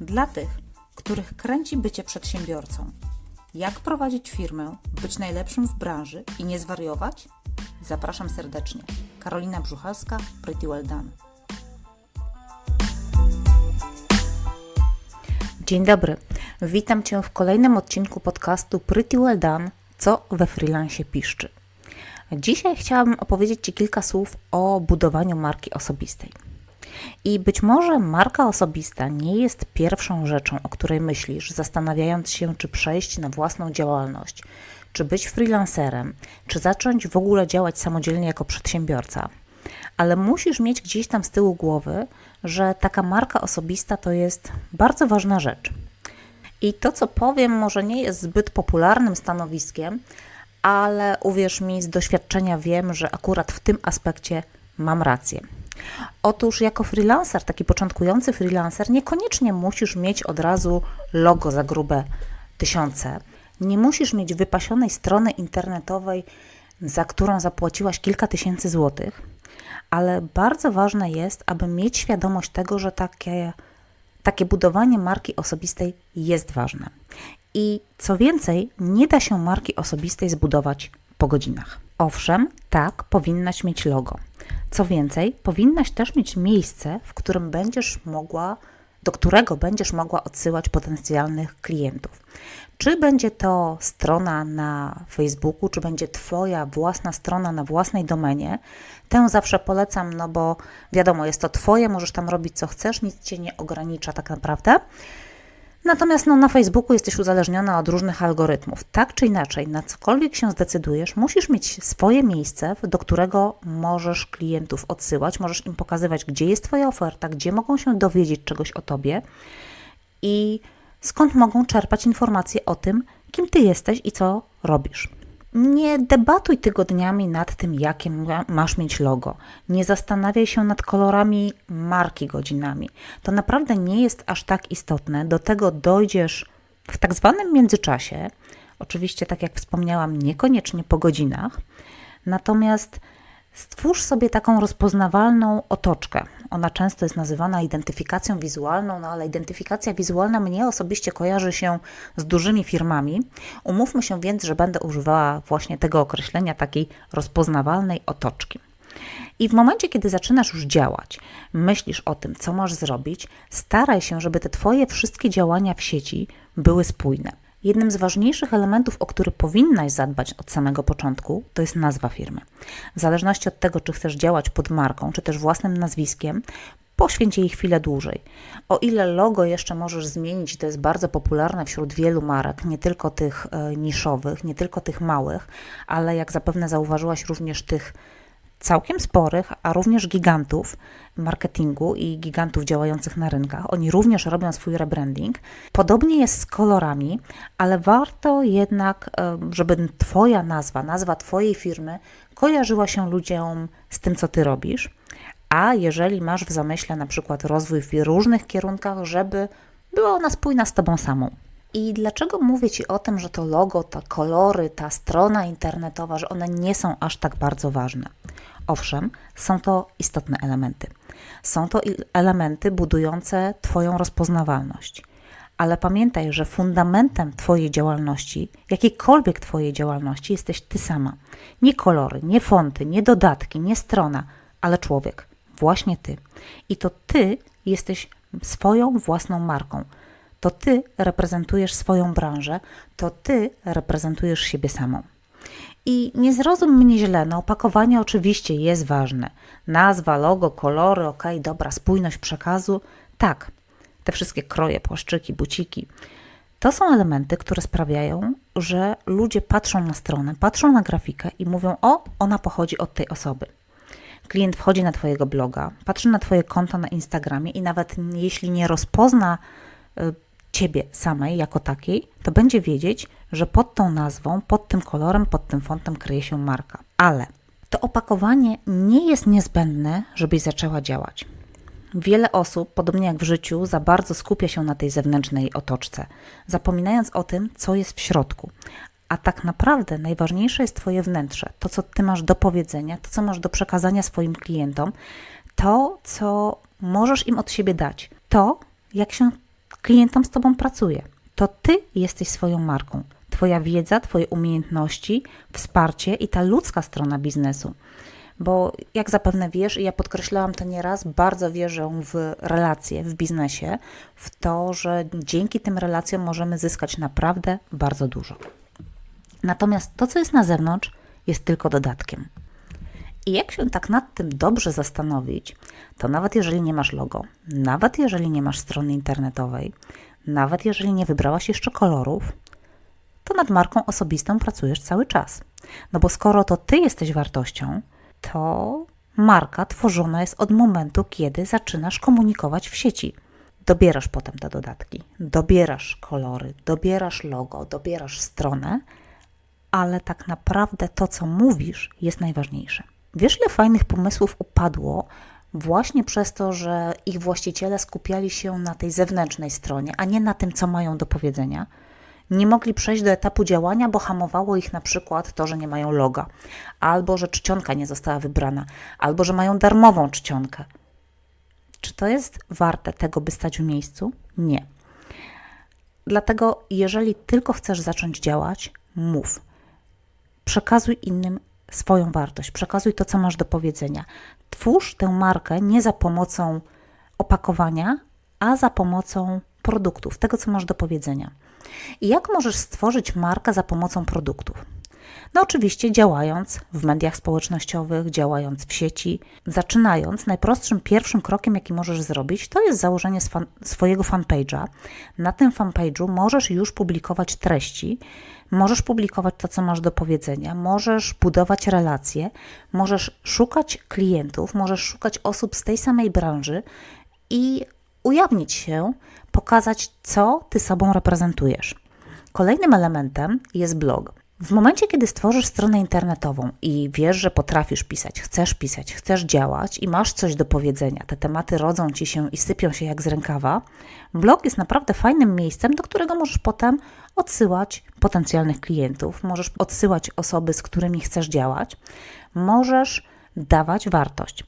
Dla tych, których kręci bycie przedsiębiorcą. Jak prowadzić firmę, być najlepszym w branży i nie zwariować? Zapraszam serdecznie. Karolina Brzuchalska, Pretty Well Done. Dzień dobry. Witam Cię w kolejnym odcinku podcastu Pretty Well Done, co we freelancie piszczy. Dzisiaj chciałabym opowiedzieć Ci kilka słów o budowaniu marki osobistej. I być może marka osobista nie jest pierwszą rzeczą, o której myślisz, zastanawiając się, czy przejść na własną działalność, czy być freelancerem, czy zacząć w ogóle działać samodzielnie jako przedsiębiorca. Ale musisz mieć gdzieś tam z tyłu głowy, że taka marka osobista to jest bardzo ważna rzecz. I to, co powiem, może nie jest zbyt popularnym stanowiskiem, ale uwierz mi, z doświadczenia wiem, że akurat w tym aspekcie mam rację. Otóż jako freelancer, taki początkujący freelancer, niekoniecznie musisz mieć od razu logo za grube tysiące. Nie musisz mieć wypasionej strony internetowej, za którą zapłaciłaś kilka tysięcy złotych, ale bardzo ważne jest, aby mieć świadomość tego, że takie, takie budowanie marki osobistej jest ważne. I co więcej, nie da się marki osobistej zbudować po godzinach. Owszem, tak, powinnaś mieć logo. Co więcej, powinnaś też mieć miejsce, w którym będziesz mogła, do którego będziesz mogła odsyłać potencjalnych klientów. Czy będzie to strona na Facebooku, czy będzie Twoja własna strona na własnej domenie, tę zawsze polecam, no bo wiadomo, jest to Twoje, możesz tam robić co chcesz, nic Cię nie ogranicza tak naprawdę. Natomiast no, na Facebooku jesteś uzależniona od różnych algorytmów. Tak czy inaczej, na cokolwiek się zdecydujesz, musisz mieć swoje miejsce, do którego możesz klientów odsyłać, możesz im pokazywać, gdzie jest Twoja oferta, gdzie mogą się dowiedzieć czegoś o Tobie i skąd mogą czerpać informacje o tym, kim Ty jesteś i co robisz. Nie debatuj tygodniami nad tym, jakie masz mieć logo. Nie zastanawiaj się nad kolorami marki godzinami. To naprawdę nie jest aż tak istotne. Do tego dojdziesz w tak zwanym międzyczasie. Oczywiście, tak jak wspomniałam, niekoniecznie po godzinach. Natomiast Stwórz sobie taką rozpoznawalną otoczkę. Ona często jest nazywana identyfikacją wizualną, no ale identyfikacja wizualna mnie osobiście kojarzy się z dużymi firmami. Umówmy się więc, że będę używała właśnie tego określenia takiej rozpoznawalnej otoczki. I w momencie, kiedy zaczynasz już działać, myślisz o tym, co masz zrobić, staraj się, żeby te Twoje wszystkie działania w sieci były spójne. Jednym z ważniejszych elementów, o który powinnaś zadbać od samego początku, to jest nazwa firmy. W zależności od tego, czy chcesz działać pod marką, czy też własnym nazwiskiem, poświęć jej chwilę dłużej. O ile logo jeszcze możesz zmienić, to jest bardzo popularne wśród wielu marek, nie tylko tych e, niszowych, nie tylko tych małych, ale jak zapewne zauważyłaś, również tych całkiem sporych, a również gigantów marketingu i gigantów działających na rynkach. Oni również robią swój rebranding. Podobnie jest z kolorami, ale warto jednak, e, żeby Twoja nazwa, nazwa Twojej firmy kojarzyła się ludziom z tym, co Ty robisz. A jeżeli masz w zamyśle na przykład rozwój w różnych kierunkach, żeby była ona spójna z Tobą samą. I dlaczego mówię Ci o tym, że to logo, te kolory, ta strona internetowa, że one nie są aż tak bardzo ważne? Owszem, są to istotne elementy. Są to elementy budujące Twoją rozpoznawalność. Ale pamiętaj, że fundamentem Twojej działalności, jakiejkolwiek Twojej działalności, jesteś Ty sama. Nie kolory, nie fonty, nie dodatki, nie strona, ale człowiek. Właśnie Ty. I to Ty jesteś swoją własną marką. To Ty reprezentujesz swoją branżę, to Ty reprezentujesz siebie samą. I nie zrozum mnie źle, no opakowanie oczywiście jest ważne. Nazwa, logo, kolory, ok, dobra, spójność przekazu. Tak, te wszystkie kroje, płaszczyki, buciki. To są elementy, które sprawiają, że ludzie patrzą na stronę, patrzą na grafikę i mówią: O, ona pochodzi od tej osoby. Klient wchodzi na Twojego bloga, patrzy na Twoje konto na Instagramie i nawet jeśli nie rozpozna y, ciebie samej jako takiej, to będzie wiedzieć, że pod tą nazwą, pod tym kolorem, pod tym fontem kryje się marka. Ale to opakowanie nie jest niezbędne, żebyś zaczęła działać. Wiele osób, podobnie jak w życiu, za bardzo skupia się na tej zewnętrznej otoczce, zapominając o tym, co jest w środku. A tak naprawdę najważniejsze jest Twoje wnętrze, to, co Ty masz do powiedzenia, to, co masz do przekazania swoim klientom, to, co możesz im od siebie dać, to, jak się klientom z Tobą pracuje. To Ty jesteś swoją marką. Twoja wiedza, Twoje umiejętności, wsparcie i ta ludzka strona biznesu. Bo jak zapewne wiesz, i ja podkreślałam to nieraz, bardzo wierzę w relacje w biznesie, w to, że dzięki tym relacjom możemy zyskać naprawdę bardzo dużo. Natomiast to, co jest na zewnątrz, jest tylko dodatkiem. I jak się tak nad tym dobrze zastanowić, to nawet jeżeli nie masz logo, nawet jeżeli nie masz strony internetowej, nawet jeżeli nie wybrałaś jeszcze kolorów, to nad marką osobistą pracujesz cały czas. No bo skoro to ty jesteś wartością, to marka tworzona jest od momentu, kiedy zaczynasz komunikować w sieci. Dobierasz potem te dodatki, dobierasz kolory, dobierasz logo, dobierasz stronę, ale tak naprawdę to, co mówisz, jest najważniejsze. Wiesz, ile fajnych pomysłów upadło właśnie przez to, że ich właściciele skupiali się na tej zewnętrznej stronie, a nie na tym, co mają do powiedzenia? Nie mogli przejść do etapu działania, bo hamowało ich na przykład to, że nie mają loga, albo że czcionka nie została wybrana, albo że mają darmową czcionkę. Czy to jest warte tego, by stać w miejscu? Nie. Dlatego, jeżeli tylko chcesz zacząć działać, mów. Przekazuj innym swoją wartość, przekazuj to, co masz do powiedzenia. Twórz tę markę nie za pomocą opakowania, a za pomocą produktów, tego, co masz do powiedzenia. I jak możesz stworzyć markę za pomocą produktów? No oczywiście działając w mediach społecznościowych, działając w sieci, zaczynając, najprostszym pierwszym krokiem, jaki możesz zrobić, to jest założenie swojego fanpage'a. Na tym fanpage'u możesz już publikować treści, możesz publikować to, co masz do powiedzenia, możesz budować relacje, możesz szukać klientów, możesz szukać osób z tej samej branży i ujawnić się, pokazać, co ty sobą reprezentujesz. Kolejnym elementem jest blog. W momencie, kiedy stworzysz stronę internetową i wiesz, że potrafisz pisać, chcesz pisać, chcesz działać i masz coś do powiedzenia, te tematy rodzą ci się i sypią się jak z rękawa, blog jest naprawdę fajnym miejscem, do którego możesz potem odsyłać potencjalnych klientów, możesz odsyłać osoby, z którymi chcesz działać, możesz dawać wartość.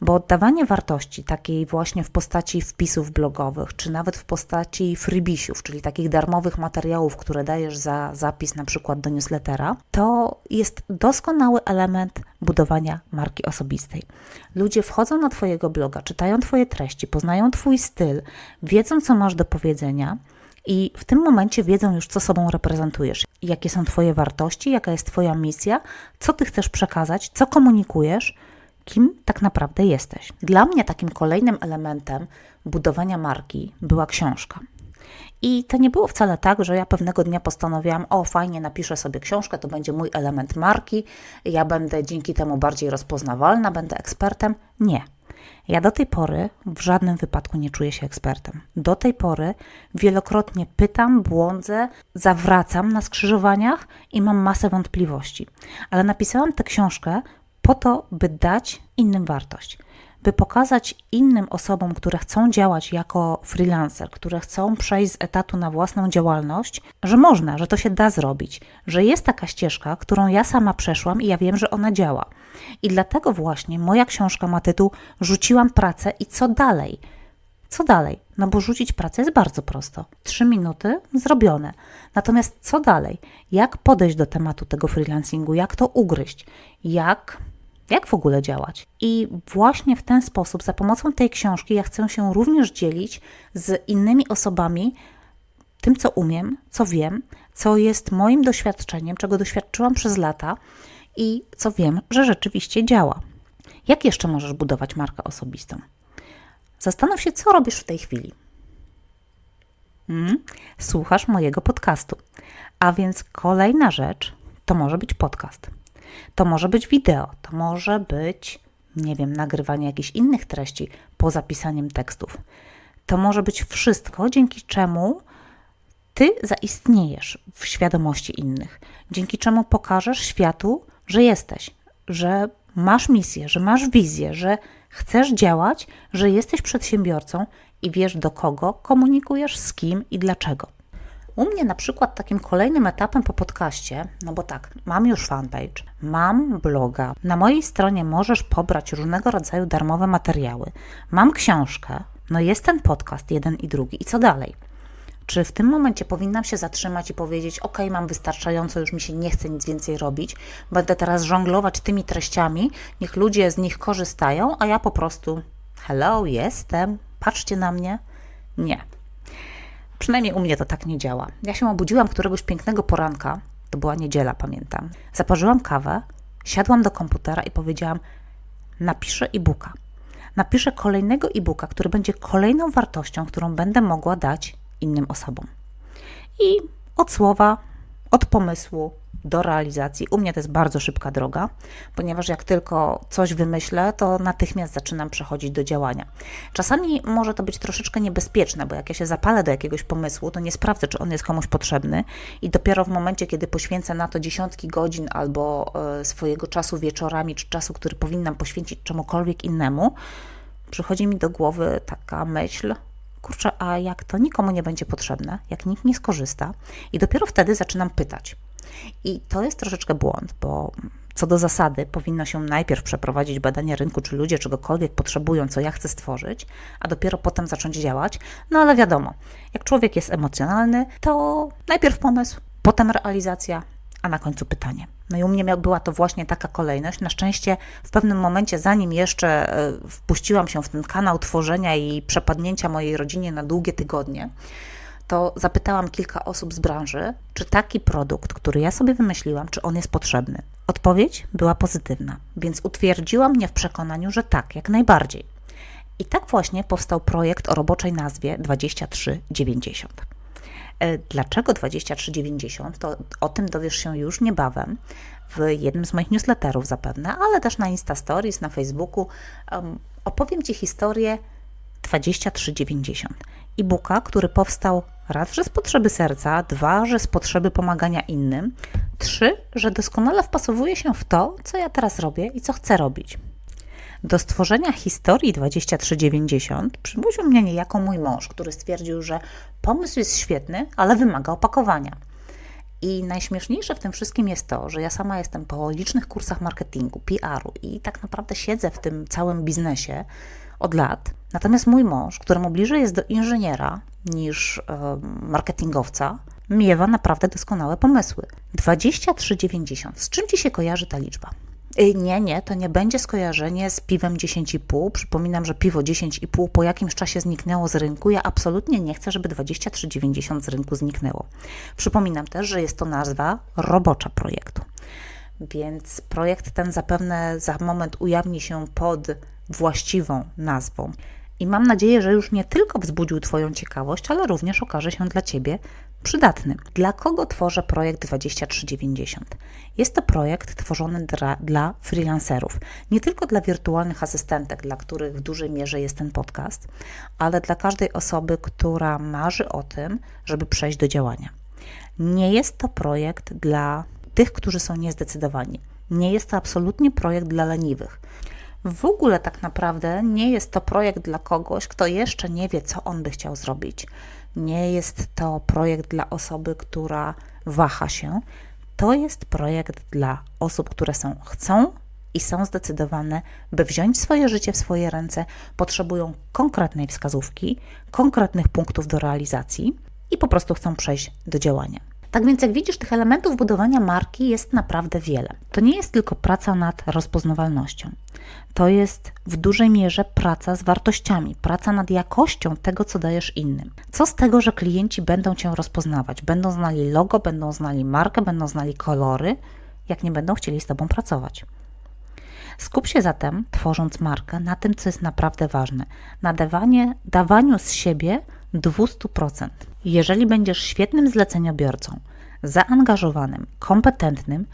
Bo oddawanie wartości takiej właśnie w postaci wpisów blogowych, czy nawet w postaci freebisiów, czyli takich darmowych materiałów, które dajesz za zapis na przykład do newslettera, to jest doskonały element budowania marki osobistej. Ludzie wchodzą na Twojego bloga, czytają Twoje treści, poznają Twój styl, wiedzą, co masz do powiedzenia. I w tym momencie wiedzą już, co sobą reprezentujesz, jakie są Twoje wartości, jaka jest Twoja misja, co Ty chcesz przekazać, co komunikujesz, kim tak naprawdę jesteś. Dla mnie takim kolejnym elementem budowania marki była książka. I to nie było wcale tak, że ja pewnego dnia postanowiłam, o fajnie, napiszę sobie książkę, to będzie mój element marki, ja będę dzięki temu bardziej rozpoznawalna, będę ekspertem. Nie. Ja do tej pory w żadnym wypadku nie czuję się ekspertem. Do tej pory wielokrotnie pytam, błądzę, zawracam na skrzyżowaniach i mam masę wątpliwości. Ale napisałam tę książkę po to, by dać innym wartość, by pokazać innym osobom, które chcą działać jako freelancer, które chcą przejść z etatu na własną działalność, że można, że to się da zrobić, że jest taka ścieżka, którą ja sama przeszłam i ja wiem, że ona działa. I dlatego właśnie moja książka ma tytuł Rzuciłam pracę i co dalej? Co dalej? No bo rzucić pracę jest bardzo prosto. Trzy minuty zrobione. Natomiast co dalej? Jak podejść do tematu tego freelancingu? Jak to ugryźć? Jak jak w ogóle działać. I właśnie w ten sposób, za pomocą tej książki, ja chcę się również dzielić z innymi osobami tym, co umiem, co wiem, co jest moim doświadczeniem, czego doświadczyłam przez lata i co wiem, że rzeczywiście działa. Jak jeszcze możesz budować markę osobistą? Zastanów się, co robisz w tej chwili. Hmm? Słuchasz mojego podcastu. A więc kolejna rzecz to może być podcast. To może być wideo, to może być, nie wiem, nagrywanie jakichś innych treści poza pisaniem tekstów. To może być wszystko, dzięki czemu ty zaistniejesz w świadomości innych, dzięki czemu pokażesz światu, że jesteś, że masz misję, że masz wizję, że chcesz działać, że jesteś przedsiębiorcą i wiesz do kogo komunikujesz, z kim i dlaczego. U mnie na przykład takim kolejnym etapem po podcaście, no bo tak, mam już fanpage, mam bloga, na mojej stronie możesz pobrać różnego rodzaju darmowe materiały, mam książkę, no jest ten podcast jeden i drugi i co dalej? Czy w tym momencie powinnam się zatrzymać i powiedzieć: OK, mam wystarczająco, już mi się nie chce nic więcej robić, będę teraz żonglować tymi treściami, niech ludzie z nich korzystają, a ja po prostu, hello, jestem, patrzcie na mnie? Nie. Przynajmniej u mnie to tak nie działa. Ja się obudziłam któregoś pięknego poranka, to była niedziela, pamiętam. Zaparzyłam kawę, siadłam do komputera i powiedziałam: napiszę e-booka. Napiszę kolejnego e-booka, który będzie kolejną wartością, którą będę mogła dać innym osobom. I od słowa, od pomysłu do realizacji. U mnie to jest bardzo szybka droga, ponieważ jak tylko coś wymyślę, to natychmiast zaczynam przechodzić do działania. Czasami może to być troszeczkę niebezpieczne, bo jak ja się zapalę do jakiegoś pomysłu, to nie sprawdzę, czy on jest komuś potrzebny i dopiero w momencie, kiedy poświęcę na to dziesiątki godzin albo e, swojego czasu wieczorami, czy czasu, który powinnam poświęcić czemukolwiek innemu, przychodzi mi do głowy taka myśl, kurczę, a jak to nikomu nie będzie potrzebne, jak nikt nie skorzysta, i dopiero wtedy zaczynam pytać. I to jest troszeczkę błąd, bo co do zasady powinno się najpierw przeprowadzić badanie rynku, czy ludzie czegokolwiek potrzebują, co ja chcę stworzyć, a dopiero potem zacząć działać. No ale wiadomo, jak człowiek jest emocjonalny, to najpierw pomysł, potem realizacja, a na końcu pytanie. No i u mnie była to właśnie taka kolejność. Na szczęście w pewnym momencie, zanim jeszcze e, wpuściłam się w ten kanał tworzenia i przepadnięcia mojej rodzinie na długie tygodnie, to zapytałam kilka osób z branży, czy taki produkt, który ja sobie wymyśliłam, czy on jest potrzebny. Odpowiedź była pozytywna, więc utwierdziła mnie w przekonaniu, że tak, jak najbardziej. I tak właśnie powstał projekt o roboczej nazwie 2390. E, dlaczego 2390? To o tym dowiesz się już niebawem w jednym z moich newsletterów zapewne, ale też na Insta Stories, na Facebooku. Um, opowiem Ci historię 2390. E-booka, który powstał raz, że z potrzeby serca, dwa, że z potrzeby pomagania innym, trzy, że doskonale wpasowuje się w to, co ja teraz robię i co chcę robić. Do stworzenia historii 2390 przymusił mnie niejako mój mąż, który stwierdził, że pomysł jest świetny, ale wymaga opakowania. I najśmieszniejsze w tym wszystkim jest to, że ja sama jestem po licznych kursach marketingu, PR-u i tak naprawdę siedzę w tym całym biznesie od lat. Natomiast mój mąż, któremu bliżej jest do inżyniera niż marketingowca, miewa naprawdę doskonałe pomysły. 2390. Z czym ci się kojarzy ta liczba? Y, nie, nie, to nie będzie skojarzenie z piwem 10,5. Przypominam, że piwo 10,5 po jakimś czasie zniknęło z rynku. Ja absolutnie nie chcę, żeby 23,90 z rynku zniknęło. Przypominam też, że jest to nazwa robocza projektu. Więc projekt ten zapewne za moment ujawni się pod właściwą nazwą. I mam nadzieję, że już nie tylko wzbudził Twoją ciekawość, ale również okaże się dla Ciebie przydatny. Dla kogo tworzę projekt 2390? Jest to projekt tworzony dla, dla freelancerów, nie tylko dla wirtualnych asystentek, dla których w dużej mierze jest ten podcast, ale dla każdej osoby, która marzy o tym, żeby przejść do działania. Nie jest to projekt dla tych, którzy są niezdecydowani. Nie jest to absolutnie projekt dla leniwych. W ogóle tak naprawdę nie jest to projekt dla kogoś, kto jeszcze nie wie, co on by chciał zrobić. Nie jest to projekt dla osoby, która waha się. To jest projekt dla osób, które są chcą i są zdecydowane, by wziąć swoje życie w swoje ręce, potrzebują konkretnej wskazówki, konkretnych punktów do realizacji i po prostu chcą przejść do działania. Tak więc, jak widzisz, tych elementów budowania marki jest naprawdę wiele. To nie jest tylko praca nad rozpoznawalnością. To jest w dużej mierze praca z wartościami, praca nad jakością tego, co dajesz innym. Co z tego, że klienci będą cię rozpoznawać, będą znali logo, będą znali markę, będą znali kolory, jak nie będą chcieli z tobą pracować. Skup się zatem, tworząc markę, na tym, co jest naprawdę ważne na dawanie, dawaniu z siebie 200%. Jeżeli będziesz świetnym zleceniobiorcą, zaangażowanym, kompetentnym,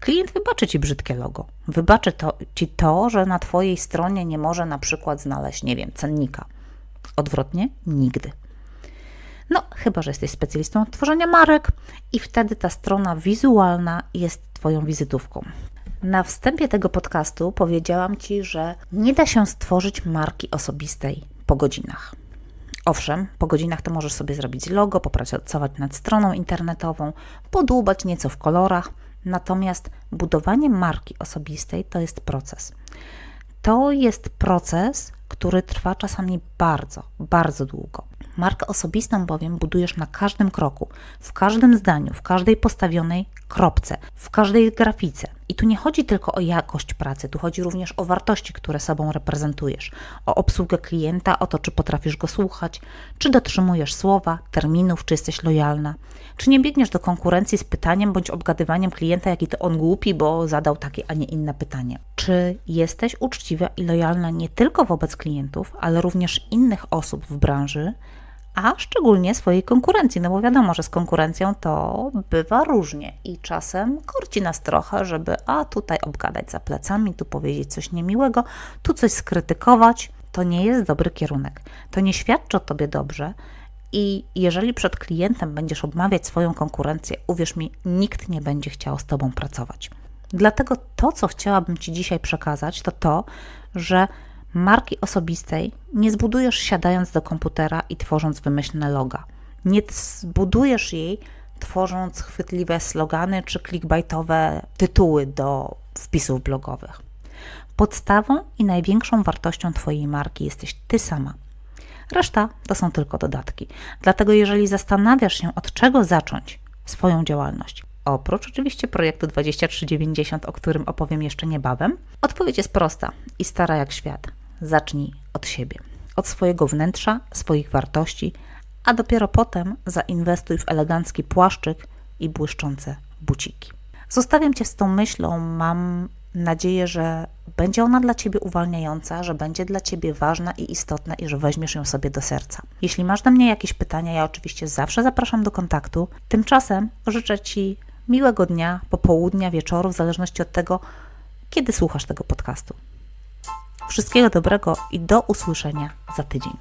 klient wybaczy ci brzydkie logo. Wybaczy to, ci to, że na Twojej stronie nie może na przykład znaleźć, nie wiem, cennika. Odwrotnie nigdy. No, chyba że jesteś specjalistą od tworzenia marek i wtedy ta strona wizualna jest Twoją wizytówką. Na wstępie tego podcastu powiedziałam Ci, że nie da się stworzyć marki osobistej po godzinach. Owszem, po godzinach to możesz sobie zrobić logo, popracować nad stroną internetową, podłubać nieco w kolorach, natomiast budowanie marki osobistej to jest proces. To jest proces, który trwa czasami bardzo, bardzo długo. Markę osobistą bowiem budujesz na każdym kroku, w każdym zdaniu, w każdej postawionej kropce, w każdej grafice. I tu nie chodzi tylko o jakość pracy, tu chodzi również o wartości, które sobą reprezentujesz, o obsługę klienta, o to, czy potrafisz go słuchać, czy dotrzymujesz słowa, terminów, czy jesteś lojalna, czy nie biegniesz do konkurencji z pytaniem bądź obgadywaniem klienta, jaki to on głupi, bo zadał takie, a nie inne pytanie. Czy jesteś uczciwa i lojalna nie tylko wobec klientów, ale również innych osób w branży, a szczególnie swojej konkurencji, no bo wiadomo, że z konkurencją to bywa różnie i czasem korci nas trochę, żeby a tutaj obgadać za plecami, tu powiedzieć coś niemiłego, tu coś skrytykować. To nie jest dobry kierunek. To nie świadczy o tobie dobrze. I jeżeli przed klientem będziesz obmawiać swoją konkurencję, uwierz mi, nikt nie będzie chciał z tobą pracować. Dlatego to, co chciałabym Ci dzisiaj przekazać, to to, że marki osobistej nie zbudujesz siadając do komputera i tworząc wymyślne loga. Nie zbudujesz jej tworząc chwytliwe slogany czy clickbaitowe tytuły do wpisów blogowych. Podstawą i największą wartością Twojej marki jesteś Ty sama. Reszta to są tylko dodatki. Dlatego, jeżeli zastanawiasz się, od czego zacząć swoją działalność, oprócz oczywiście projektu 2390, o którym opowiem jeszcze niebawem, odpowiedź jest prosta i stara jak świat. Zacznij od siebie, od swojego wnętrza, swoich wartości, a dopiero potem zainwestuj w elegancki płaszczyk i błyszczące buciki. Zostawiam Cię z tą myślą. Mam nadzieję, że będzie ona dla Ciebie uwalniająca, że będzie dla Ciebie ważna i istotna i że weźmiesz ją sobie do serca. Jeśli masz do mnie jakieś pytania, ja oczywiście zawsze zapraszam do kontaktu. Tymczasem życzę Ci miłego dnia, popołudnia, wieczoru, w zależności od tego, kiedy słuchasz tego podcastu. Wszystkiego dobrego i do usłyszenia za tydzień.